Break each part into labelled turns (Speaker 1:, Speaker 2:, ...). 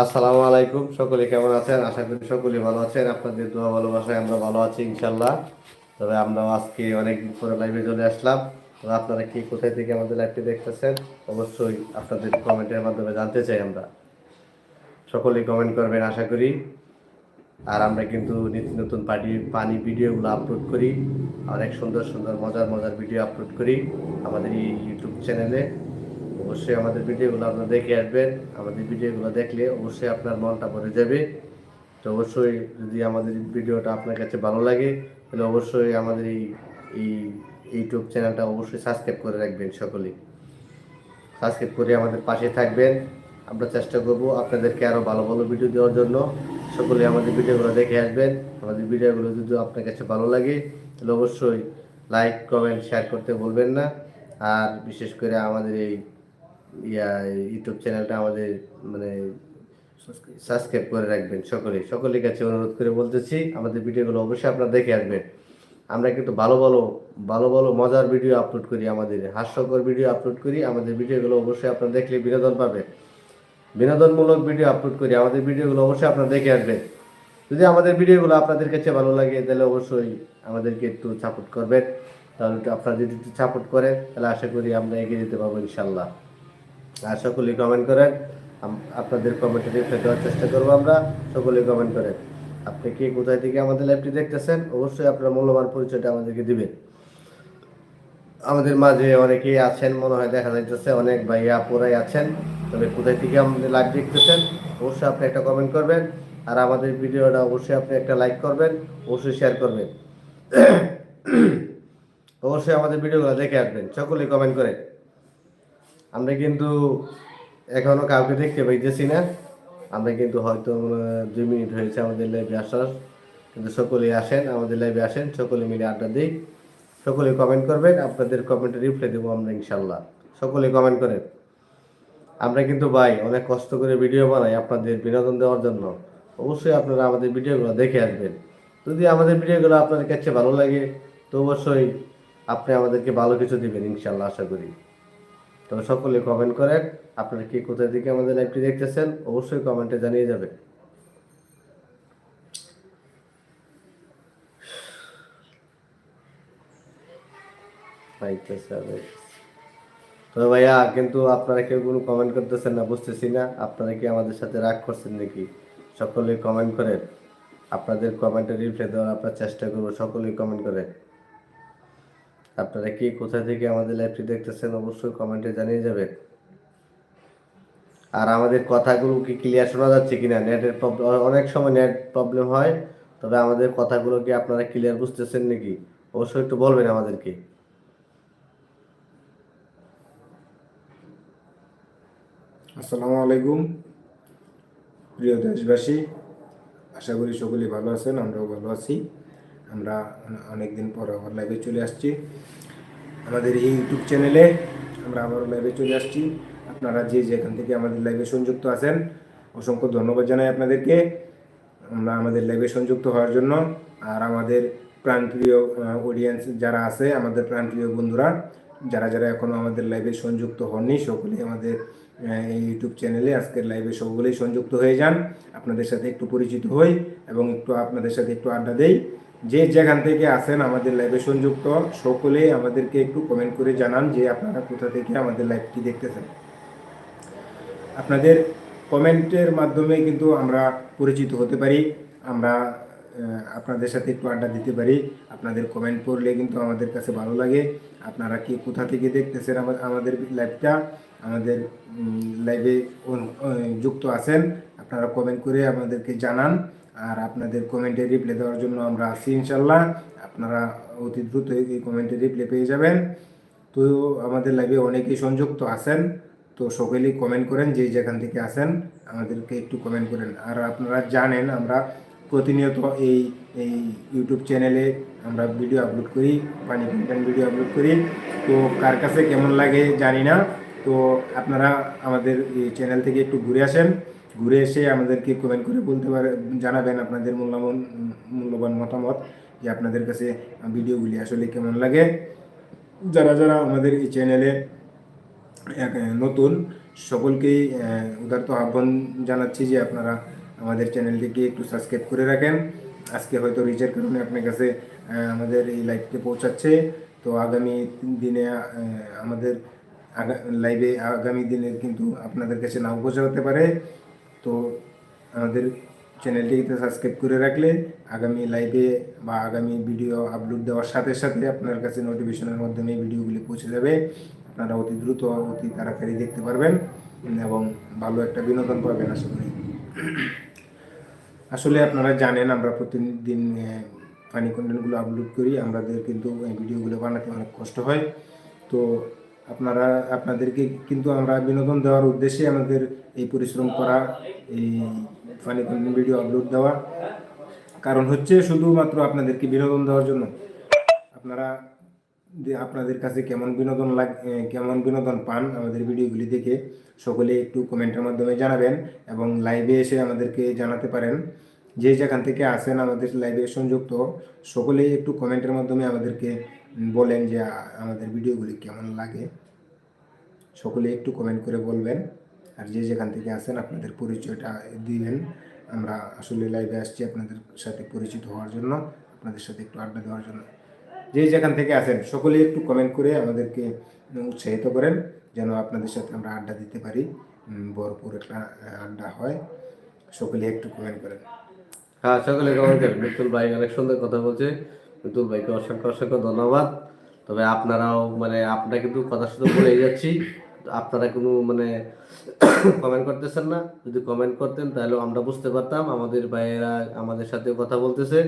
Speaker 1: আসসালামু আলাইকুম, সকলে কেমন আছেন? আশা করি সকলে ভালো আছেন। আপনাদের দোয়া ভালোবাসায় আমরা ভালো আছি ইনশাল্লাহ তবে আমরা আজকে অনেকদিন পরে লাইভে চলে আসলাম। তো আপনারা কি কোথায় থেকে আমাদের লাইভটি দেখতেছেন, অবশ্যই আপনাদের কমেন্টের মাধ্যমে জানতে চাই আমরা। সকলে কমেন্ট করবেন, আশা করি। আর আমরা কিন্তু নিত্য নতুন পার্টি পানি ভিডিওগুলো আপলোড করি। অনেক সুন্দর সুন্দর, মজার মজার ভিডিও আপলোড করি আমাদের এই ইউটিউব চ্যানেলে অবশ্যই আমাদের ভিডিওগুলো আপনারা দেখে আসবেন। আমাদের ভিডিওগুলো দেখলে অবশ্যই আপনার মনটা ভরে যাবে। তো অবশ্যই যদি আমাদের ভিডিওটা আপনার কাছে ভালো লাগে, তাহলে অবশ্যই আমাদের এই এই ইউটিউব চ্যানেলটা অবশ্যই সাবস্ক্রাইব করে রাখবেন সকলেই সাবস্ক্রাইব করে আমাদের পাশে থাকবেন। আমরা চেষ্টা করব আপনাদেরকে আরও ভালো ভালো ভিডিও দেওয়ার জন্য। সকলে আমাদের ভিডিওগুলো দেখে আসবেন। আমাদের ভিডিওগুলো যদি আপনার কাছে ভালো লাগে, তাহলে অবশ্যই লাইক কমেন্ট শেয়ার করতে বলবেন না। আর বিশেষ করে আমাদের এই ইয়া, ইউটিউব চ্যানেলটা আমাদের মানে সাবস্ক্রাইব করে রাখবেন সকলে। সকলের কাছে অনুরোধ করে বলতেছি, আমাদের ভিডিওগুলো অবশ্যই আপনারা দেখে আসবেন। আমরা কিন্তু ভালো ভালো ভালো ভালো, মজার ভিডিও আপলোড করি, আমাদের হাস্যকর ভিডিও আপলোড করি, আমাদের ভিডিওগুলো অবশ্যই আপনারা দেখলে বিনোদন পাবেন। বিনোদনমূলক ভিডিও আপলোড করি, আমাদের ভিডিওগুলো অবশ্যই আপনারা দেখে আসবেন। যদি আমাদের ভিডিওগুলো আপনাদের কাছে ভালো লাগে, তাহলে অবশ্যই আমাদেরকে একটু সাপোর্ট করবেন। তাহলে আপনারা যদি একটু সাপোর্ট করেন, তাহলে আশা করি আমরা এগিয়ে যেতে পারব ইনশাল্লাহ আর সকলেই কমেন্ট করেন। আপনাদের কমেন্টে রিপ্লাই দেওয়ার চেষ্টা করব আমরা। সকলেই কমেন্ট করেন। আপনি কি কোথায় থেকে আমাদের লাইভটি দেখতেছেন? অবশ্যই আপনার মূল্যবান পরিচয়টা আমাদেরকে দিবেন। আমাদের মাঝে অনেকেই আছেন, মনে হয় দেখা যাইতেছে অনেক ভাইয়া, আপুরাই আছেন। তবে কোথায় থেকে আমাদের লাইভ দেখতেছেন? অবশ্যই আপনি একটা কমেন্ট করবেন। আর আমাদের ভিডিওটা অবশ্যই আপনি একটা লাইক করবেন, অবশ্যই শেয়ার করবেন। অবশ্যই আমাদের ভিডিওগুলো দেখে আসবেন। সকলেই কমেন্ট করেন। আমরা কিন্তু এখনও কাউকে দেখতে পাইতেছি না। আমরা কিন্তু হয়তো দুই মিনিট হয়েছে আমাদের লাইভে আসার। কিন্তু সকলেই আসেন, আমাদের লাইভে আসেন, সকলে মিলে আড্ডা দিই সকলে কমেন্ট করবেন, আপনাদের কমেন্টে রিপ্লাই দেবো আমরা ইনশাল্লাহ সকলে কমেন্ট করেন। আমরা কিন্তু ভাই অনেক কষ্ট করে ভিডিও বানাই আপনাদের বিনোদন দেওয়ার জন্য। অবশ্যই আপনারা আমাদের ভিডিওগুলো দেখে আসবেন। যদি আমাদের ভিডিওগুলো আপনাদের কাছে ভালো লাগে, তো অবশ্যই আপনি আমাদেরকে ভালো কিছু দেবেন ইনশাল্লাহ আশা করি। তবে সকলে কমেন্ট করেন আপনারা কি কোথায় থেকে আমাদের লাইভটি দেখতেছেন, অবশ্যই কমেন্টে জানিয়ে যাবে। তো ভাইয়া, কিন্তু আপনারা কেউ কোনো কমেন্ট করতেছেন না, বুঝতেছি না। আপনারা কি আমাদের সাথে রাগ করছেন নাকি? সকলে কমেন্ট করেন। আপনাদের কমেন্টে রিপ্লাই দেওয়ার আপনার চেষ্টা করব, সকলেই কমেন্ট করেন। আপনারা কে কোথা থেকে আমাদের লাইভটি দেখতেছেন অবশ্যই কমেন্টে জানিয়ে যাবেন। আর আমাদের কথাগুলো কি ক্লিয়ার শোনা যাচ্ছে কিনা? নেটের প্রবলেম অনেক সময় নেট প্রবলেম হয়, তবে আমাদের কথাগুলো কি আপনারা ক্লিয়ার বুঝতেছেন নাকি? অবশ্যই একটু বলবেন আমাদেরকে।
Speaker 2: আসসালামু আলাইকুম। প্রিয় দেশবাসী, আশা করি সকলেই ভালো আছেন, আমরাও ভালো আছি। আমরা অনেক দিন পর আবার লাইভে চলে আসছি। আমাদের এই ইউটিউব চ্যানেলে আমরা আবার লাইভে চলে আসছি। আপনারা যে যেখান থেকে আমাদের লাইভে সংযুক্ত আছেন, অসংখ্য ধন্যবাদ জানাই আপনাদেরকে। আমরা আমাদের লাইভে সংযুক্ত হওয়ার জন্য আর আমাদের প্রাণপ্রিয় অডিয়েন্স যারা আছে, আমাদের প্রাণপ্রিয় বন্ধুরা, যারা যারা এখনও আমাদের লাইভে সংযুক্ত হননি, সকলেই আমাদের এই ইউটিউব চ্যানেলে আজকের লাইভে সকলেই সংযুক্ত হয়ে যান। আপনাদের সাথে একটু পরিচিত হই এবং একটু আপনাদের সাথে একটু আড্ডা দেই। যে যেখান থেকে আসেন আমাদের লাইভে সংযুক্ত, সকলেই আমাদেরকে একটু কমেন্ট করে জানান যে আপনারা কোথা থেকে আমাদের লাইভটি দেখতেছেন। আপনাদের কমেন্টের মাধ্যমে কিন্তু আমরা পরিচিত হতে পারি, আমরা আপনাদের সাথে একটু আড্ডা দিতে পারি, আপনাদের কমেন্ট পড়লে কিন্তু আমাদের কাছে ভালো লাগে। আপনারা কি কোথা থেকে দেখতেছেন আমাদের লাইভটা আমাদের লাইভে যুক্ত আছেন, আপনারা কমেন্ট করে আমাদেরকে জানান। আর আপনাদের কমেন্টে রিপ্লাই দেওয়ার জন্য আমরা আছি ইনশাল্লাহ আপনারা অতি দ্রুত এই কমেন্টে রিপ্লাই পেয়ে যাবেন। তো আমাদের লাইভে অনেকেই সংযুক্ত আছেন, তো সকলেই কমেন্ট করেন, যে যেখান থেকে আসেন আমাদেরকে একটু কমেন্ট করেন। আর আপনারা জানেন, আমরা প্রতিনিয়ত এই এই ইউটিউব চ্যানেলে আমরা ভিডিও আপলোড করি পানি কন্টেন্ট ভিডিও আপলোড করি। তো কার কাছে কেমন লাগে জানি না। তো আপনারা আমাদের এই চ্যানেল থেকে একটু ঘুরে আসেন। ঘুরে এসে আমাদেরকে কমেন্ট করে বলতে পারে, জানাবেন আপনাদের মূল্যবান মূল্যবান মতামত, যে আপনাদের কাছে ভিডিওগুলি আসলে কেমন লাগে। যারা যারা আমাদের এই চ্যানেলে নতুন, সকলকেই উদারত আহ্বান জানাচ্ছি যে আপনারা আমাদের চ্যানেলটিকে একটু সাবস্ক্রাইব করে রাখেন। আজকে হয়তো রিচের কারণে আপনার কাছে আমাদের এই লাইভটি পৌঁছাচ্ছে। তো আগামী দিনে আমাদের লাইভে আগামী দিনে কিন্তু আপনাদের কাছে নাও পৌঁছাতে পারে। তো আমাদের চ্যানেলটিতে সাবস্ক্রাইব করে রাখলে আগামী লাইভে বা আগামী ভিডিও আপলোড দেওয়ার সাথে সাথে আপনার কাছে নোটিফিকেশনের মাধ্যমে ভিডিওগুলি পৌঁছে যাবে। আপনারা অতি দ্রুত, অতি তাড়াতাড়ি দেখতে পারবেন এবং ভালো একটা বিনোদন পাবেন, আশা করি। আসলে আপনারা জানেন, আমরা প্রতিদিন ফানি কন্টেন্টগুলো আপলোড করি। আমাদের কিন্তু ভিডিওগুলো বানাতে অনেক কষ্ট হয়। তো আপনারা, আপনাদেরকে কিন্তু আমরা বিনোদন দেওয়ার উদ্দেশ্যে আমাদের এই পরিশ্রম করা, এই ফানি ভিডিও আপলোড দেওয়া। কারণ হচ্ছে শুধুমাত্র আপনাদেরকে বিনোদন দেওয়ার জন্য। আপনারা যে আপনাদের কাছে কেমন বিনোদন লাগ কেমন বিনোদন পান আমাদের ভিডিওগুলি দেখে, সকলে একটু কমেন্টের মাধ্যমে জানাবেন এবং লাইভে এসে আমাদেরকে জানাতে পারেন। যে যেখান থেকে আসেন আমাদের লাইভে সংযুক্ত, সকলেই একটু কমেন্টের মাধ্যমে আমাদেরকে বলেন যে আমাদের ভিডিওগুলি কেমন লাগে? সকলে একটু কমেন্ট করে বলবেন। আর যে যেখান থেকে আসেন আপনাদের পরিচয়টা দিবেন। আমরা আসলে লাইভে আসছি আপনাদের সাথে পরিচিত হওয়ার জন্য, আপনাদের সাথে একটু আড্ডা দেওয়ার জন্য। যে যেখান থেকে আসেন সকলে একটু কমেন্ট করে আমাদেরকে উৎসাহিত করেন, যেন আপনাদের সাথে আমরা আড্ডা দিতে পারি। ভরপুর একটা আড্ডা হয়। সকলে একটু কমেন্ট করেন।
Speaker 1: হ্যাঁ সকলে কেমন করেন। মিতুল ভাই অনেক সুন্দর কথা বলছে। মিতুল ভাইকে অসংখ্য অসংখ্য ধন্যবাদ। তবে আপনারাও মানে আপনারা কিন্তু কথা শুধু বলে যাচ্ছি। আপনারা কোনো মানে কমেন্ট করতেছেন না। যদি কমেন্ট করতেন তাহলে আমরা বুঝতে পারতাম, আমাদের ভাইয়েরা আমাদের সাথে কথা বলতেছে।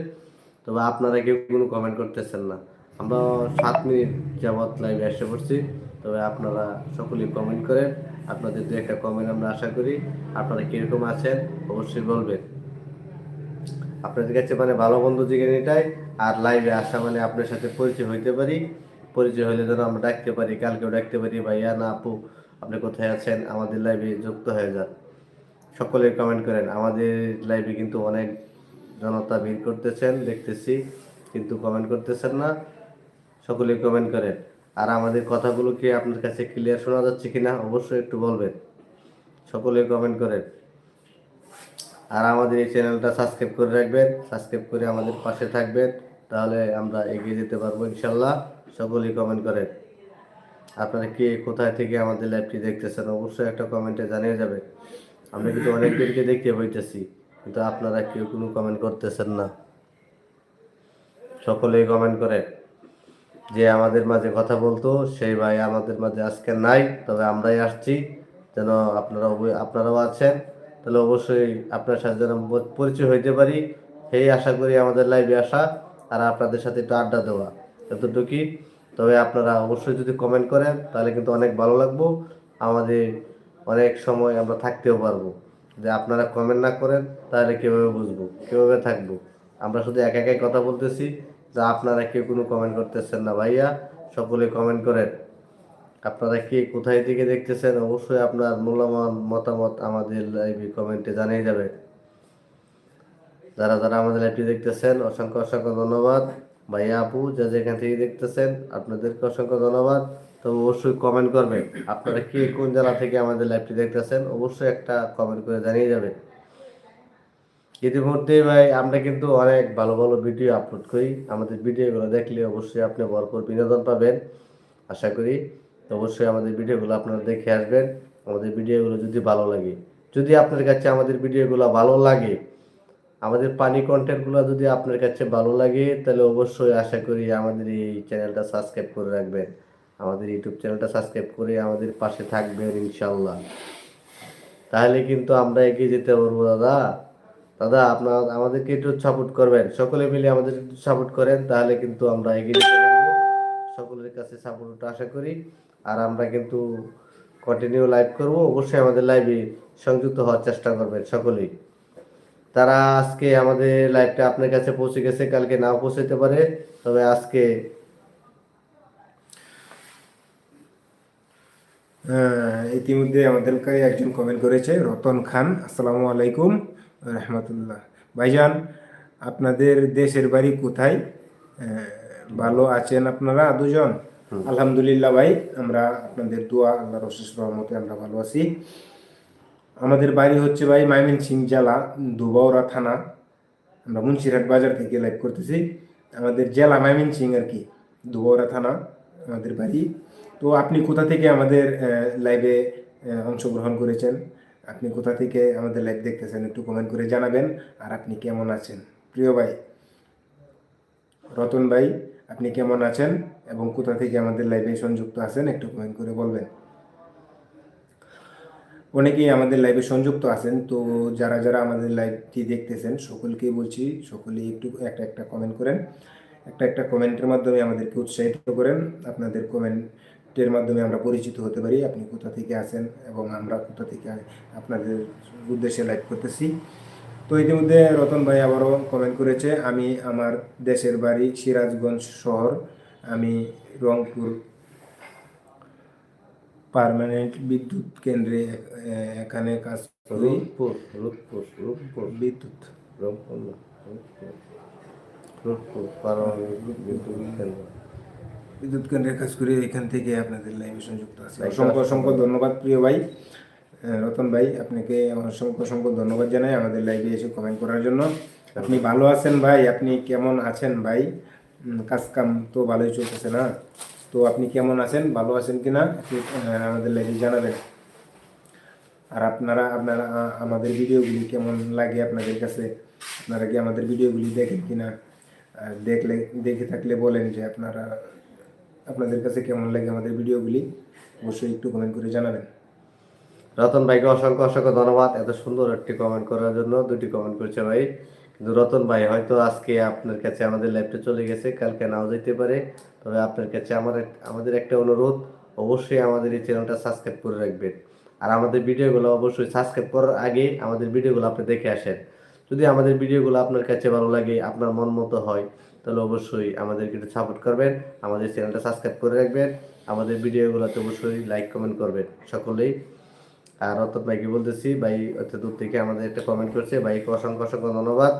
Speaker 1: তবে আপনারা কেউ কোনো কমেন্ট করতেছেন না। আমরা সাত মিনিট যাবৎ লাইভে এসে পড়ছি। তবে আপনারা সকলেই কমেন্ট করেন। আপনাদের দু একটা কমেন্ট আমরা আশা করি। আপনারা কীরকম আছেন অবশ্যই বলবেন। আপনাদের কাছে মানে ভালো বন্ধু জিজ্ঞেস এটাই আর লাইভে আসা মানে আপনার সাথে পরিচয় হইতে পারি। পরিচয় হলে যেন আমরা ডাকতে পারি, কালকেও ডাকতে পারি, ভাইয়া, না আপু, আপনি কোথায় আছেন? আমাদের লাইভে যুক্ত হয়ে যান। সকলে কমেন্ট করেন। আমাদের লাইভে কিন্তু অনেক জনতা ভিড় করতেছেন, দেখতেছি, কিন্তু কমেন্ট করতেছেন না। সকলে কমেন্ট করেন। আর আমাদের কথাগুলো কি আপনার কাছে ক্লিয়ার শোনা যাচ্ছে কিনা? অবশ্যই একটু বলবেন। সকলে কমেন্ট করেন। আর আমাদের এই চ্যানেলটা সাবস্ক্রাইব করে রাখবেন, সাবস্ক্রাইব করে আমাদের পাশে থাকবেন, তাহলে আমরা এগিয়ে যেতে পারব ইনশাল্লাহ। সকলেই কমেন্ট করেন। আপনারা কে কোথায় থেকে আমাদের লাইভটি দেখতেছেন, অবশ্যই একটা কমেন্টে জানিয়ে যাবে আমরা কিন্তু অনেকজনকে দেখতে পাইতেছি, কিন্তু আপনারা কেউ কোনো কমেন্ট করতেছেন না। সকলেই কমেন্ট করে যে আমাদের মাঝে কথা বলতো, সেই ভাই আমাদের মাঝে আজকে নাই, তবে আমরাই আসছি, যেন আপনারা আপনারাও আছেন। তাহলে অবশ্যই আপনার সাথে যেন পরিচয় হইতে পারি। সেই আশা করি আমাদের লাইভে আসা আর আপনাদের সাথে একটু আড্ডা দেওয়া এতটুকুই। তবে আপনারা অবশ্যই যদি কমেন্ট করেন, তাহলে কিন্তু অনেক ভালো লাগবো। আমাদের অনেক সময় আমরা থাকতেও পারব। যে আপনারা কমেন্ট না করেন, তাহলে কীভাবে বুঝব? কীভাবে থাকব? আমরা শুধু এক একাই কথা বলতেছি। যে আপনারা কেউ কোনো কমেন্ট করতেছেন না ভাইয়া, সকলে কমেন্ট করেন। আপনারা কে কোথায় থেকে দেখতেছেন, অবশ্যই আপনার মূল্যবান মতামত আমাদের লাইভে কমেন্টে জানিয়ে যাবে যারা যারা আমাদের লাইভটি দেখতেছেন, অসংখ্য অসংখ্য ধন্যবাদ। ভাইয়া, আপু, যা যেখান থেকে দেখতেছেন, আপনাদেরকে অসংখ্য ধন্যবাদ। তবে অবশ্যই কমেন্ট করবেন, আপনারা কে কোন জেলা থেকে আমাদের লাইভটি দেখতেছেন, অবশ্যই একটা কমেন্ট করে জানিয়ে যাবে ইতিমধ্যে ভাই, আমরা কিন্তু অনেক ভালো ভালো ভিডিও আপলোড করি। আমাদের ভিডিওগুলো দেখলে অবশ্যই আপনি ভরপুর বিনোদন পাবেন। আশা করি তো অবশ্যই আমাদের ভিডিওগুলো আপনারা দেখে আসবেন। আমাদের ভিডিওগুলো যদি ভালো লাগে, যদি আপনার কাছে আমাদের ভিডিওগুলো ভালো লাগে, আমাদের পানি কন্টেন্টগুলো যদি আপনার কাছে ভালো লাগে, তাহলে অবশ্যই আশা করি আমাদের এই চ্যানেলটা সাবস্ক্রাইব করে রাখবেন। আমাদের ইউটিউব চ্যানেলটা সাবস্ক্রাইব করে আমাদের পাশে থাকবেন ইনশাল্লাহ তাহলে কিন্তু আমরা এগিয়ে যেতে পারব, দাদা। দাদা, আপনার, আমাদেরকে একটু সাপোর্ট করবেন। সকলে মিলে আমাদের সাপোর্ট করেন, তাহলে কিন্তু আমরা এগিয়ে যেতে পারব। সকলের কাছে সাপোর্ট আশা করি। আর আমরা কিন্তু কন্টিনিউ লাইভ করব। অবশ্যই আমাদের লাইভে সংযুক্ত হওয়ার চেষ্টা করবেন সকলেই। তারা আজকে আমাদের লাইভটা আপনার কাছে পৌঁছে গেছে, কালকে নাও পৌঁছাতে পারে। তবে আজকে
Speaker 2: ইতিমধ্যে আমাদেরকে একজন কমেন্ট করেছে, রতন খান। আসসালামু আলাইকুম রহমতুল্লাহ। ভাইজান, আপনাদের দেশের বাড়ি কোথায়? ভালো আছেন আপনারা দুজন? আলহামদুলিল্লাহ ভাই, আমরা আপনাদের দোয়া, আল্লাহর অশেষ রহমতে আমরা ভালো আছি। আমাদের বাড়ি হচ্ছে ভাই মাইমিন সিং জেলা দুবাউরা থানা। আমরা মুন্সিরহাট বাজার থেকে লাইভ করতেছি। আমাদের জেলা মাইমিন সিং আর কি, দুবাউরা থানা, আমাদের বাড়ি। তো আপনি কোথা থেকে আমাদের লাইভে অংশগ্রহণ করেছেন? আপনি কোথা থেকে আমাদের লাইভ দেখতেছেন? একটু কমেন্ট করে জানাবেন। আর আপনি কেমন আছেন? প্রিয় ভাই, রতন ভাই, আপনি কেমন আছেন? এবং কোথা থেকে আমাদের লাইভে সংযুক্ত আছেন একটু কমেন্ট করে বলবেন। অনেকেই আমাদের লাইভে সংযুক্ত আছেন, তো যারা যারা আমাদের লাইভটি দেখতেছেন, সকলকেই বলছি, সকলেই একটু একটা একটা কমেন্ট করেন। একটা একটা কমেন্টের মাধ্যমে আমাদেরকে উৎসাহিত করেন। আপনাদের কমেন্টের মাধ্যমে আমরা পরিচিত হতে পারি, আপনি কোথা থেকে আছেন এবং আমরা কোথা থেকে আপনাদের উদ্দেশ্যে লাইভ করতেছি। তো ইতিমধ্যে রতন ভাই আবারও কমেন্ট করেছে, আমি আমার দেশের বাড়ি সিরাজগঞ্জ শহর আমি রংপুর পার্মানেন্ট বিদ্যুৎ কেন্দ্রে এখানে কাজ করি।
Speaker 1: রূপপুর রূপপুর রূপপুর
Speaker 2: বিদ্যুৎ।
Speaker 1: রূপপুর বিদ্যুৎ কেন্দ্র।
Speaker 2: বিদ্যুৎ কেন্দ্রে কাজ করি এখান থেকে আপনাদের লাইভে সংযুক্ত আছে। অসংখ্য অসংখ্য ধন্যবাদ প্রিয় ভাই। রতন ভাই আপনাকে অসংখ্য অসংখ্য ধন্যবাদ জানাই আমাদের লাইভে এসে কমেন্ট করার জন্য। আপনি ভালো আছেন ভাই? আপনি কেমন আছেন ভাই? উম, কাজ কাম তো ভালোই চলতেছে না? তো আপনি কেমন আছেন? ভালো আছেন কি না আমাদের লাইভে জানাবেন। আর আপনারা আপনারা আমাদের ভিডিওগুলি কেমন লাগে আপনাদের কাছে? আপনারা কি আমাদের ভিডিওগুলি দেখেন কিনা? আর দেখলে দেখে থাকলে বলেন যে আপনারা আপনাদের কাছে কেমন লাগে আমাদের ভিডিওগুলি? অবশ্যই একটু কমেন্ট করে জানাবেন।
Speaker 1: রতন ভাইকে অসংখ্য অসংখ্য ধন্যবাদ। এত সুন্দর একটি কমেন্ট করার জন্য দুটি কমেন্ট করেছে ভাই। কিন্তু রতন ভাই, হয়তো আজকে আপনার কাছে আমাদের লাইভটা চলে গেছে, কালকে নাও যেতে পারে। তবে আপনার কাছে আমার আমাদের একটা অনুরোধ, অবশ্যই আমাদের এই চ্যানেলটা সাবস্ক্রাইব করে রাখবেন। আর আমাদের ভিডিওগুলো অবশ্যই সাবস্ক্রাইব করার আগে আমাদের ভিডিওগুলো আপনি দেখে আসেন। যদি আমাদের ভিডিওগুলো আপনার কাছে ভালো লাগে, আপনার মন মতো হয়, তাহলে অবশ্যই আমাদেরকে একটু সাপোর্ট করবেন, আমাদের চ্যানেলটা সাবস্ক্রাইব করে রাখবেন, আমাদের ভিডিওগুলোতে অবশ্যই লাইক কমেন্ট করবেন। সকলেই আর রতন ভাইকে বলতেছি, ভাই অত দূর থেকে আমাদের একটা কমেন্ট করছে, ভাইকে অসংখ্য অসংখ্য ধন্যবাদ।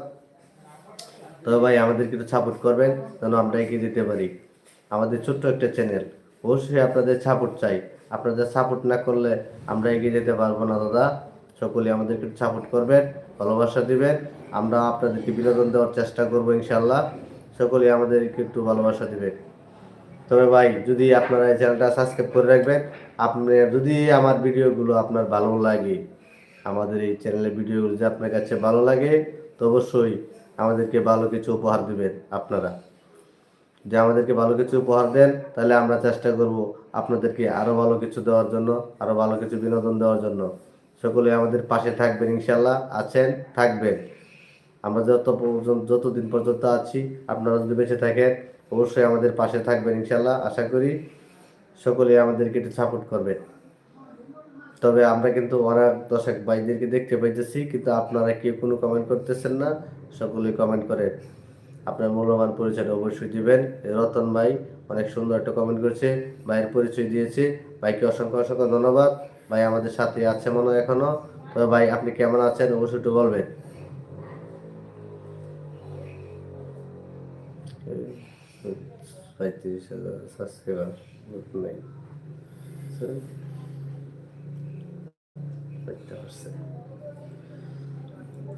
Speaker 1: তো ভাই, আমাদের কিছু সাপোর্ট করবেন, যেন আমরা এগিয়ে যেতে পারি। আমাদের ছোট্ট একটা চ্যানেল অবশ্যই আপনাদের সাপোর্ট চাই। আপনাদের সাপোর্ট না করলে আমরা এগিয়ে যেতে পারব না, দাদা। সকলে আমাদেরকে সাপোর্ট করবেন, ভালোবাসা দিবেন। আমরা আপনাদেরকে বিনোদন দেওয়ার চেষ্টা করব ইনশাল্লাহ সকলে আমাদেরকে একটু ভালোবাসা দিবেন। তবে ভাই, যদি আপনারা এই চ্যানেলটা সাবস্ক্রাইব করে রাখবেন, আপনি যদি আমার ভিডিওগুলো আপনার ভালো লাগে, আমাদের এই চ্যানেলের ভিডিওগুলো যদি আপনার কাছে ভালো লাগে, তো অবশ্যই আমাদেরকে ভালো কিছু উপহার দিবেন আপনারা। যে আমাদেরকে ভালো কিছু উপহার দেন, তাহলে আমরা চেষ্টা করব আপনাদেরকে আরও ভালো কিছু দেওয়ার জন্য আরও ভালো কিছু বিনোদন দেওয়ার জন্য। সকলে আমাদের পাশে থাকবেন ইনশাল্লাহ আছেন, থাকবেন। আমরা যত পর্যন্ত যতদিন পর্যন্ত আছি, আপনারা যদি বেঁচে থাকেন অবশ্যই আমাদের পাশে থাকবেন, ইনশাল্লাহ। আশা করি সকলে আমাদেরকে একটু সাপোর্ট করবেন। তবে আমরা কিন্তু অনেক দর্শক ভাইদেরকে দেখতে পাইতেছি, কিন্তু আপনারা কেউ কোনো কমেন্ট করতেছেন না সকলে কমেন্ট করেন। আপনার মূল্যবান পরিচয়টা অবশ্যই দিবেন। রতন ভাই অনেক সুন্দর একটা কমেন্ট করেছে, ভাইয়ের পরিচয় দিয়েছে। ভাইকে অসংখ্য অসংখ্য ধন্যবাদ। ভাই আমাদের সাথে আছে মনে হয় এখনও তবে ভাই, আপনি কেমন আছেন? অবশ্যই একটু বলবেন। পঁয়ত্রিশ হাজার সাবস্ক্রাইবার নাই।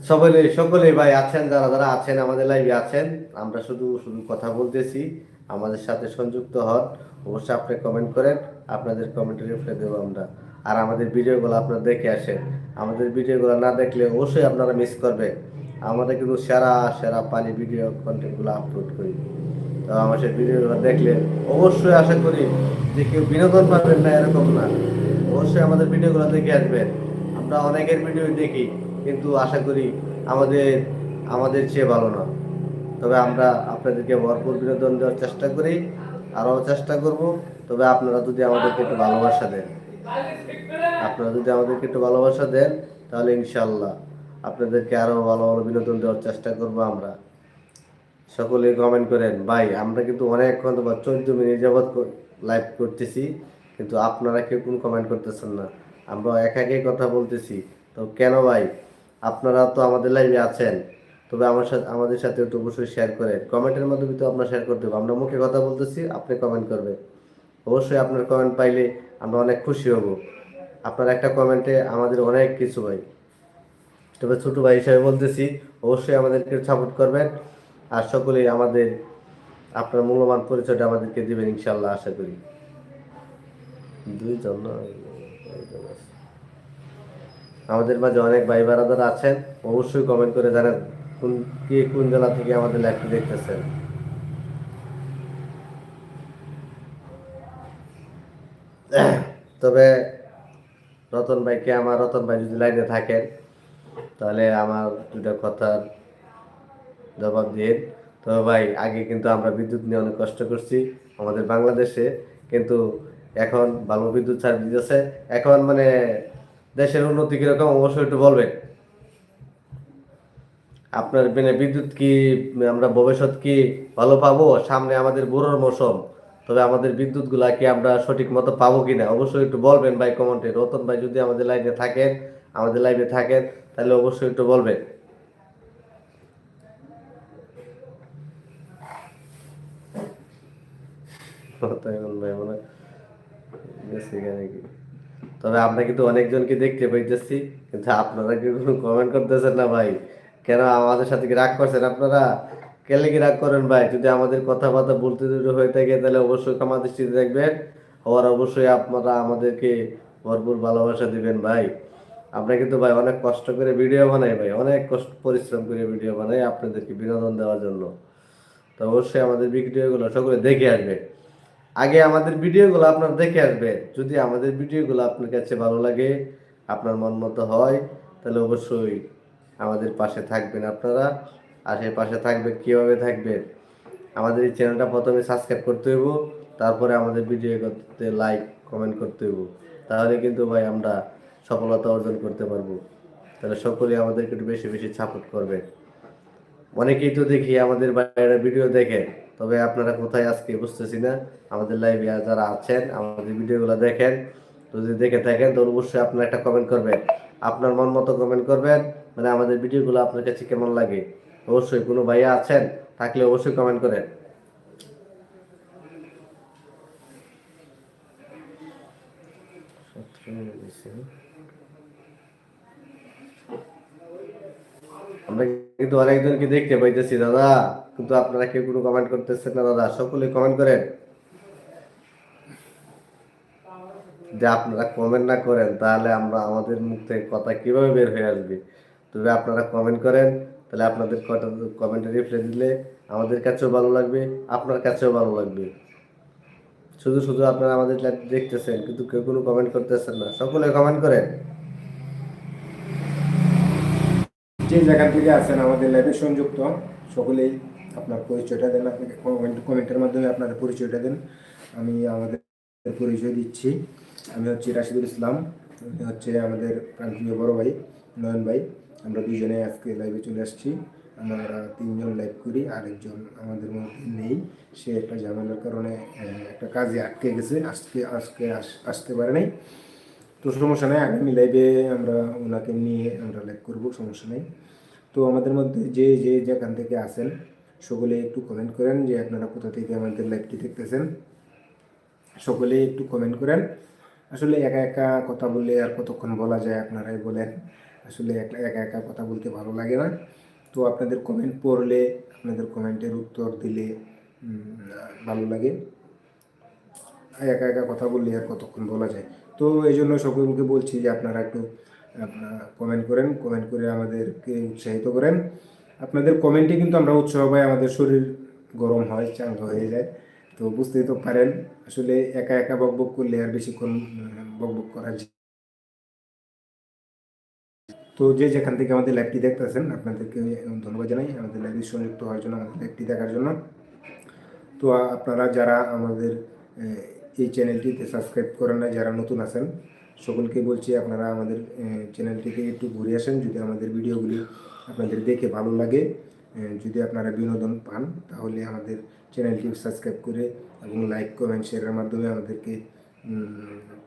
Speaker 1: সকলে সকলে ভাই আছেন, যারা যারা আছেন, আমাদের লাইভে আছেন, আমরা শুধু শুধু কথা বলতেছি। আমাদের সাথে সংযুক্ত হন, অবশ্যই আপনি কমেন্ট করেন, আপনাদের কমেন্টে রিপ্লাই দেবো আমরা। আর আমাদের ভিডিওগুলো আপনারা দেখে আসেন। আমাদের ভিডিওগুলো না দেখলে অবশ্যই আপনারা মিস করবেন। আমাদের কিন্তু সেরা সেরা পানি ভিডিও কন্টেন্টগুলো আপলোড করি। আমার সেই ভিডিওগুলো দেখলে অবশ্যই আশা করি যে কেউ বিনোদন পাবেন না, এরকম না। অবশ্যই আমাদের ভিডিওগুলো দেখে আসবেন। আমরা অনেকের ভিডিও দেখি, কিন্তু আশা করি আমাদের আমাদের চেয়ে ভালো না। তবে আমরা আপনাদেরকে ভরপুর বিনোদন দেওয়ার চেষ্টা করি, আরও চেষ্টা করব। তবে আপনারা যদি আমাদেরকে একটু ভালোবাসা দেন, আপনারা যদি আমাদেরকে একটু ভালোবাসা দেন, তাহলে ইনশাল্লাহ আপনাদেরকে আরও ভালো ভালো বিনোদন দেওয়ার চেষ্টা করব আমরা। সকলে কমেন্ট করেন, ভাই, আমরা কিন্তু অনেকক্ষণ বা চোদ্দ মিনিট যাবৎ লাইভ করতেছি, কিন্তু আপনারা কেউ কোনো কমেন্ট করতেছেন না। আমরা একা একাই কথা বলতেছি। তো কেন ভাই? আপনারা তো আমাদের লাইভে আছেন। তবে আমার সাথে, আমাদের সাথে একটু অবশ্যই শেয়ার করেন। কমেন্টের মাধ্যমে তো আপনার শেয়ার করতে হবে আমরা মুখে কথা বলতেছি, আপনি কমেন্ট করবেন। অবশ্যই আপনার কমেন্ট পাইলে আমরা অনেক খুশি হব। আপনার একটা কমেন্টে আমাদের অনেক কিছু ভাই। তবে ছোটো ভাই হিসাবে বলতেছি, অবশ্যই আমাদেরকে সাপোর্ট করবেন। আর সকলেই আমাদের, আপনার মূল্যবান পরিচয়টা আমাদেরকে দিবেন ইনশাল্লাহ আশা করি দুইজন। আমাদের মাঝে অনেক ভাই বারাদার আছেন, অবশ্যই কমেন্ট করে জানান কোন, কে কোন জেলা থেকে আমাদের লাইভটি দেখতেছেন তবে রতন ভাইকে আমার, রতন ভাই যদি লাইনে থাকেন, তাহলে আমার দুটা কথার জবাব দিয়ে। তবে ভাই, আগে কিন্তু আমরা বিদ্যুৎ নিয়ে অনেক কষ্ট করছি আমাদের বাংলাদেশে, কিন্তু এখন ভালো বিদ্যুৎ সার্ভিস আছে এখন মানে দেশের উন্নতি কীরকম অবশ্যই একটু বলবেন। আপনার মানে বিদ্যুৎ কি আমরা ভবিষ্যৎ কি ভালো পাবো? সামনে আমাদের বুড়োর মৌসুম তবে আমাদের বিদ্যুৎ গুলা কি আমরা সঠিক মতো পাবো কিনা? অবশ্যই একটু বলবেন ভাই কমেন্টে। রতন ভাই যদি আমাদের লাইনে থাকেন, আমাদের লাইভে থাকেন, তাহলে অবশ্যই একটু বলবেন। তবে আমরা কিন্তু অনেকজনকে দেখতে পাইতেছি, কিন্তু আপনারা কি কোনো কমেন্ট করতেছেন না ভাই? কেন আমাদের সাথে কি রাগ করছেন আপনারা? কেলে কি রাগ করেন ভাই? যদি আমাদের কথাবার্তা বলতে যদি হয়ে থাকে, তাহলে অবশ্যই ক্ষমা দৃষ্টিতে দেখবেন। আর অবশ্যই আপনারা আমাদেরকে ভরপুর ভালোবাসা দিবেন ভাই। আমরা কিন্তু ভাই অনেক কষ্ট করে ভিডিও বানাই ভাই, অনেক কষ্ট, পরিশ্রম করে ভিডিও বানাই আপনাদেরকে বিনোদন দেওয়ার জন্য। তো অবশ্যই আমাদের ভিডিওগুলো সকলে দেখে আসবে। আগে আমাদের ভিডিওগুলো আপনার দেখে আসবেন। যদি আমাদের ভিডিওগুলো আপনার কাছে ভালো লাগে, আপনার মন মতো হয়, তাহলে অবশ্যই আমাদের পাশে থাকবেন আপনারা। আর সেই পাশে থাকবে কীভাবে থাকবেন? আমাদের এই চ্যানেলটা প্রথমে সাবস্ক্রাইব করতে হইব, তারপরে আমাদের ভিডিও করতে লাইক, কমেন্ট করতে হইব। তাহলে কিন্তু ভাই আমরা সফলতা অর্জন করতে পারব। তাহলে সকলেই আমাদেরকে একটু বেশি বেশি সাপোর্ট করবে অনেকেই তো দেখি আমাদের বাইরে ভিডিও দেখে, তবে আপনারা কোথায় আজকে বুঝতেছি না। আমাদের লাইভে যারা আছেন, আমাদের ভিডিওগুলো দেখেন যদি দেখে থাকেন তো অবশ্যই আপনারা একটা কমেন্ট করবেন। আপনার মন মতো কমেন্ট করবেন মানে আমাদের ভিডিওগুলো আপনার কাছে কেমন লাগে। অবশ্যই কোনো ভাইয়া আছেন, থাকলে অবশ্যই কমেন্ট করেন। আমরা কিন্তু অনেকজনকে দেখতে পাইতেছি, দাদা। কিন্তু আপনারা কেউ কোনো কমেন্ট করতেছেন না, দাদা। সকলে কমেন্ট করেন। যে আপনারা কমেন্ট না করেন, তাহলে আমরা আমাদের মুখ থেকে কথা কীভাবে বের হয়ে আসবে? তবে আপনারা কমেন্ট করেন, তাহলে আপনাদের কটা কমেন্টে রিপ্লাই দিলে আমাদের কাছেও ভালো লাগবে, আপনার কাছেও ভালো লাগবে। শুধু শুধু আপনারা আমাদের দেখতেছেন, কিন্তু কেউ কোনো কমেন্ট করতেছেন না। সকলে কমেন্ট করেন।
Speaker 2: যে জায়গা থেকে আছেন, আমাদের লাইভে সংযুক্ত, সকলেই আপনার পরিচয়টা দেন, আপনাকে কমেন্ট কমেন্টের মাধ্যমে আপনাদের পরিচয়টা দেন। আমি আমাদের পরিচয় দিচ্ছি। আমি হচ্ছি রাশিদুল ইসলাম হচ্ছে আমাদের প্রান্তীয় বড় ভাই, নয়ন ভাই। আমরা দুজনে আজকে লাইভে চলে আসছি। আমরা তিনজন লাইভ করি, আরেকজন আমাদের মধ্যে নেই। সে একটা ঝামেলার কারণে একটা কাজে আটকে গেছে, আজকে আজকে আস- আসতে পারে নাই। তো সমস্যা নেই, আগামী লাইভে আমরা ওনাকে নিয়ে আমরা লাইভ করব, সমস্যা নেই। তো আমাদের মধ্যে যে যে যেখান থেকে আসেন সকলে একটু কমেন্ট করেন যে আপনারা কোথা থেকে আমাদের লাইভটি দেখতেছেন। সকলে একটু কমেন্ট করেন। আসলে একা একা কথা বললে আর কতক্ষণ বলা যায় আপনারাই বলেন। আসলে একা একা একা কথা বলতে ভালো লাগে না। তো আপনাদের কমেন্ট পড়লে, আপনাদের কমেন্টের উত্তর দিলে ভালো লাগে। একা একা কথা বললে আর কতক্ষণ বলা যায়? তো এই জন্য সকলকে বলছি যে আপনারা একটু কমেন্ট করেন কমেন্ট করে আমাদেরকে উৎসাহিত করেন। আপনাদের কমেন্টে কিন্তু আমরা উৎসাহ পাই, আমাদের শরীর গরম হয়, চাঙ্গা হয়ে যায়। তো বুঝতেই তো পারেন, আসলে একা একা বকবক করলে আর বেশিক্ষণ বকবক করা তো যে যেখান থেকে আমাদের লাইভটি দেখতেছেন, আপনাদেরকে ধন্যবাদ জানাই। আমাদের লাইভে সংযুক্ত হওয়ার জন্য, আমাদের লাইভটি দেখার জন্য। তো আপনারা যারা আমাদের এই চ্যানেলটিতে সাবস্ক্রাইব করেন না, যারা নতুন আছেন, সকলকে বলছি আপনারা আমাদের চ্যানেলটিকে একটু ঘুরে আসেন, যদি আমাদের ভিডিওগুলি আপনাদের দেখে ভালো লাগে যদি আপনারা বিনোদন পান, তাহলে আমাদের চ্যানেলটি সাবস্ক্রাইব করে এবং লাইক, কমেন্ট, শেয়ারের মাধ্যমে আমাদেরকে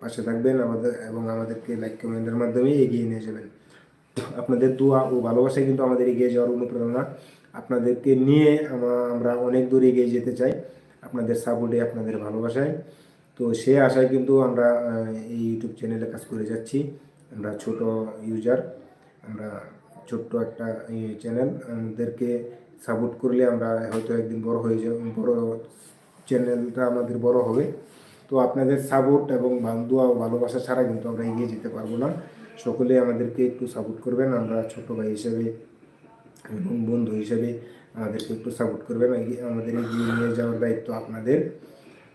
Speaker 2: পাশে থাকবেন, আমাদের, এবং আমাদেরকে লাইক, কমেন্টের মাধ্যমে এগিয়ে নিয়ে যাবেন। আপনাদের দোয়া ও ভালোবাসায় কিন্তু আমাদের এগিয়ে যাওয়ার অনুপ্রেরণা। আপনাদেরকে নিয়ে আমরা অনেক দূর এগিয়ে যেতে চাই। আপনাদের সাপোর্টে, আপনাদের ভালোবাসায়। তো তো সে আশায় কিন্তু আমরা এই ইউটিউব চ্যানেলে কাজ করে যাচ্ছি। আমরা ছোট ইউজার আমরা ছোট্ট একটা চ্যানেল আমাদেরকে সাপোর্ট করলে আমরা হয়তো একদিন বড় হয়ে যাব বড় চ্যানেলটা আমাদের বড় হবে। তো আপনাদের সাপোর্ট এবং বান্ধুয়া ও ভালোবাসা ছাড়া কিন্তু আমরা এগিয়ে যেতে পারব না। সকলে আমাদেরকে একটু সাপোর্ট করবেন। আমরা ছোট ভাই হিসেবে এবং বন্ধু হিসেবে আমাদেরকে একটু সাপোর্ট করবেন। আমাদের এগিয়ে নিয়ে যাওয়ার দায়িত্ব আপনাদের।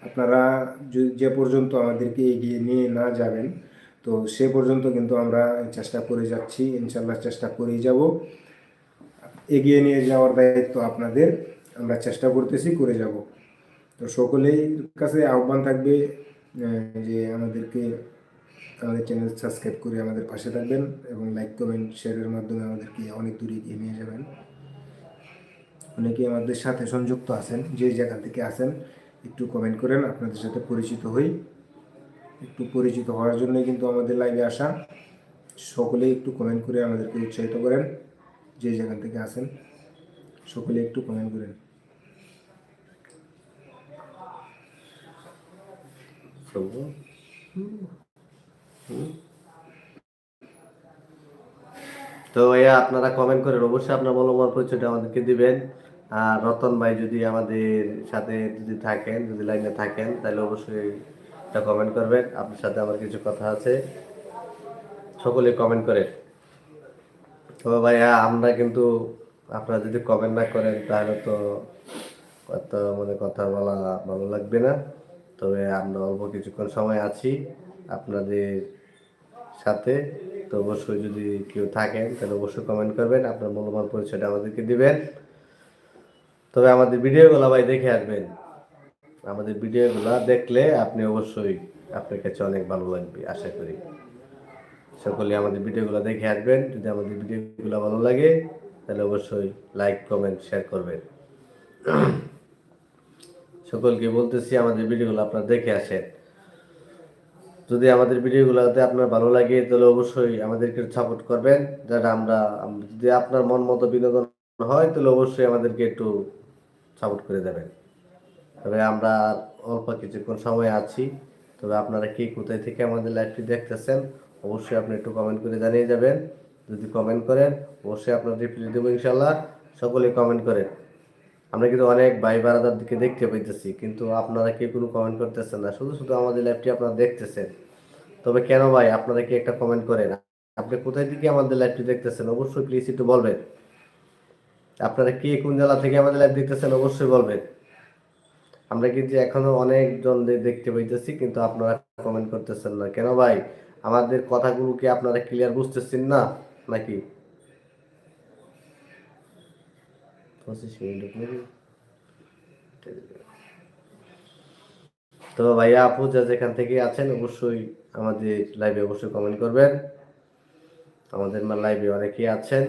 Speaker 2: আপনারা যে- পর্যন্ত আমাদেরকে এগিয়ে নিয়ে না যাবেন, তো সে পর্যন্ত কিন্তু আমরা চেষ্টা করে যাচ্ছি ইনশাল্লাহ চেষ্টা করেই যাব। এগিয়ে নিয়ে যাওয়ার দায়িত্ব আপনাদের, আমরা চেষ্টা করতেছি করে যাব। তো সকলের কাছে আহ্বান থাকবে যে আমাদেরকে আমাদের চ্যানেল সাবস্ক্রাইব করে আমাদের পাশে থাকবেন এবং লাইক, কমেন্ট, শেয়ারের মাধ্যমে আমাদেরকে অনেক দূরে এগিয়ে নিয়ে যাবেন। অনেকে আমাদের সাথে সংযুক্ত আছেন, যে জায়গা থেকে আছেন একটু কমেন্ট করেন, আপনাদের সাথে পরিচিত হই। একটু পরিচিত হওয়ার জন্য কিন্তু আমাদের লাইভে আসা। সকলে একটু কমেন্ট করে আমাদেরকে উৎসাহিত করেন, যে জায়গা থেকে আসেন সকলে একটু কমেন্ট করেন।
Speaker 1: তো ভাইয়া, আপনারা কমেন্ট করেন। অবশ্যই আপনার মূল্যবান পরিচয়টা আমাদেরকে দিবেন। রতন ভাই যদি আমাদের সাথে যদি থাকেন, যদি লাইনে থাকেন, তাহলে অবশ্যই একটা কমেন্ট করবেন। আপনার সাথে আমার কিছু কথা আছে। সকলে কমেন্ট করেন। তো ভাইয়া, আমরা কিন্তু আপনারা যদি কমেন্ট না করেন, তাহলে তো কত মানে কথা বলা ভালো লাগবে না। তবে আমরা অল্প কিছুক্ষণ সময় আছি আপনাদের সাথে। তো অবশ্যই যদি কেউ থাকেন, তাহলে অবশ্যই কমেন্ট করবেন। আপনার মূল্যবান পরিচয়টা আমাদেরকে দিবেন। তবে আমাদের ভিডিওগুলো ভাই দেখে আসবেন। আমাদের ভিডিওগুলো দেখলে আপনি অবশ্যই আপনার কাছে অনেক ভালো লাগবে, আশা করি। সকলে আমাদের ভিডিওগুলো দেখে আসবেন। যদি আমাদের ভিডিওগুলো ভালো লাগে, তাহলে অবশ্যই লাইক, কমেন্ট শেয়ার করবেন। সকলকে বলতেছি, আমাদের ভিডিওগুলো আপনারা দেখে আসেন। যদি আমাদের ভিডিওগুলোতে আপনার ভালো লাগে, তাহলে অবশ্যই আমাদেরকে সাপোর্ট করবেন। যারা আমরা, যদি আপনার মন মতো বিনোদন হয়, তাহলে অবশ্যই আমাদেরকে একটু সাপোর্ট করে দেবেন। তবে আমরা অল্প কিছুক্ষণ সময় আছি। তবে আপনারা কে কোথায় থেকে আমাদের লাইভটি দেখতেছেন, অবশ্যই আপনি একটু কমেন্ট করে জানিয়ে যাবেন। যদি কমেন্ট করেন, অবশ্যই আপনার রিপ্লাই দেবো ইনশাল্লাহ সকলে কমেন্ট করেন। আমরা কিন্তু অনেক ভাই বারাদার দিকে দেখতে পাইতেছি, কিন্তু আপনারা কেউ কোনো কমেন্ট করতেছেন না, শুধু শুধু আমাদের লাইভটি আপনারা দেখতেছেন। তবে কেন ভাই, আপনারা কি একটা কমেন্ট করেন? আপনি কোথায় থেকে আমাদের লাইভটি দেখতেছেন? অবশ্যই প্লিজ একটু বলবেন। আপনারা কে কোন জেলা থেকে আমাদের লাইভ দেখতেছেন অবশ্যই বলবেন। আমরা কিন্তু এখনও অনেকজন দেখতে পাইতেছি, কিন্তু আপনারা কমেন্ট করতেছেন না। কেন ভাই? আমাদের কথাগুলো কি আপনারা ক্লিয়ার বুঝতেছেন না, নাকি? তো ভাইয়া, আপু যা যেখান থেকে আছেন, অবশ্যই আমাদের লাইভে অবশ্যই কমেন্ট করবেন। আমাদের লাইভে অনেকেই আছেন।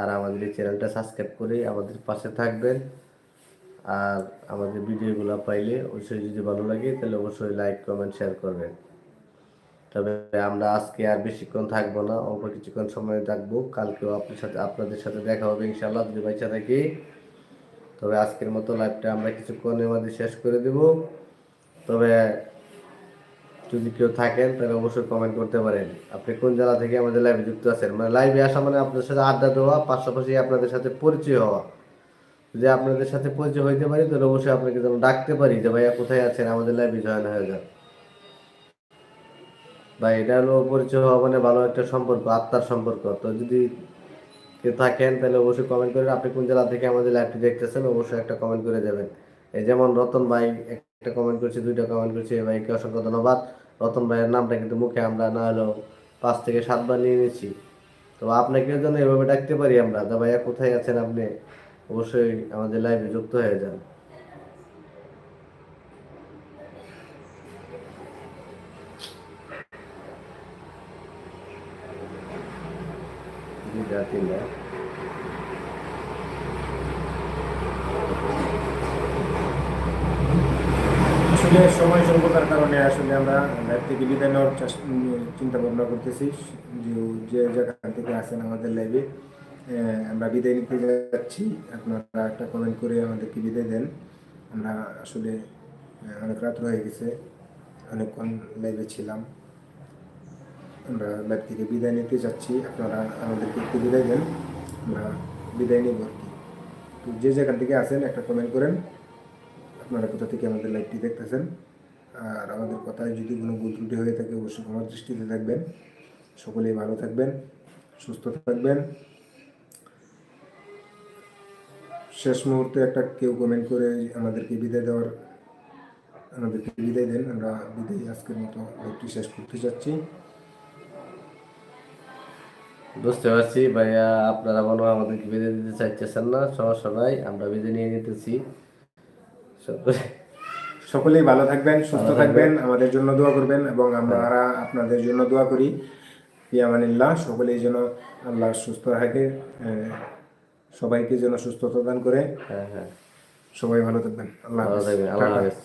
Speaker 1: আর আমাদের এই চ্যানেলটা সাবস্ক্রাইব করে আমাদের পাশে থাকবেন। আর আমাদের ভিডিওগুলো পাইলে অবশ্যই যদি ভালো লাগে, তাহলে অবশ্যই লাইক কমেন্ট শেয়ার করবেন। তবে আমরা আজকে আর বেশিক্ষণ থাকব না, অল্প কিছুক্ষণ সময় থাকব কালকেও আপনার সাথে, আপনাদের সাথে দেখা হবে ইনশাল্লাহ যদি বাইচা থাকি তবে আজকের মতো লাইভটা আমরা কিছুক্ষণের মধ্যে শেষ করে দেব। তবে যদি কেউ থাকেন, তাহলে অবশ্যই কমেন্ট করতে পারেন। আপনি কোন জেলা থেকে আমাদের লাইভে যুক্ত আছেন? মানে লাইভে আসা মানে আপনাদের সাথে আড্ডা দেওয়া, পাশাপাশি আপনাদের সাথে পরিচয় হওয়া। যদি আপনাদের সাথে পরিচয় হইতে পারি, তাহলে অবশ্যই আপনাকে যেন ডাকতে পারি যে, ভাইয়া, কোথায় আছেন? আমাদের লাইভে জয়েন হয়ে যান। বা এটা হলো পরিচয় হওয়া মানে ভালো একটা সম্পর্ক, আত্মার সম্পর্ক। তো যদি কেউ থাকেন, তাহলে অবশ্যই কমেন্ট করেন। আপনি কোন জেলা থেকে আমাদের লাইভটি দেখতেছেন, অবশ্যই একটা কমেন্ট করে যাবেন। এই যেমন রতন ভাই একটা কমেন্ট করছে, দুইটা কমেন্ট করছে ভাইকে অসংখ্য ধন্যবাদ। রতন ভাইয়ের নামটা কিন্তু মুখে আমরা না হলেও পাঁচ থেকে সাতবার নিয়ে নিচ্ছি তো আপনাকে এভাবে ডাকতে পারি আমরা দা ভাইয়া কোথায় আছেন আপনি? অবশ্যই আমাদের লাইভে যুক্ত হয়ে যান। তিনটা।
Speaker 2: আসলে সময় স্বল্পতার কারণে আসলে আমরা লাইভ থেকে বিদায় নেওয়ার চিন্তা ভাবনা করতেছি যে জায়গা থেকে আসেন আমাদের লাইভে আমরা বিদায় নিতে যাচ্ছি। আপনারা একটা কমেন্ট করে আমাদেরকে বিদায় দেন। আমরা আসলে অনেক রাত্র হয়ে গেছে, অনেকক্ষণ লাইভে ছিলাম। আমরা লাইভ থেকে বিদায় নিতে যাচ্ছি। আপনারা আমাদেরকে একটু বিদায় দেন। আমরা বিদায় নিব আর কি। তো যে যেখান থেকে আসেন একটা কমেন্ট করেন। আপনারা কোথা থেকে আমাদের লাইভটি দেখতেছেন? আর আমাদের কথায় যদি কোনো ভুল ত্রুটি হয়ে থাকে, অবশ্যই ক্ষমার দৃষ্টিতে থাকবেন। সকলেই ভালো থাকবেন, সুস্থ থাকবেন। শেষ মুহূর্তে একটা কেউ কমেন্ট করে আমাদেরকে বিদায় দেওয়ার, আমাদেরকে বিদায় দেন। আমরা বিদায় আজকের মতো লাইভটি শেষ করতে চাচ্ছি
Speaker 1: বুঝতে পারছি ভাইয়া, আপনারা মনে আমাদেরকে বেঁধে দিতে চাইতেছেন না সমস্যা নাই আমরা বেঁধে নিয়ে নিতেছি।
Speaker 2: সকলেই ভালো থাকবেন সুস্থ থাকবেন। আমাদের জন্য দোয়া করবেন এবং আমরা আপনাদের জন্য দোয়া করি। ইয়ামানিল্লাহ সকলেই যেন আল্লাহ সুস্থ থাকে সবাইকে যেন সুস্থতা দান করে।
Speaker 1: হ্যাঁ হ্যাঁ।
Speaker 2: সবাই ভালো থাকবেন। আল্লাহ
Speaker 1: আল্লাহ হাফেজ।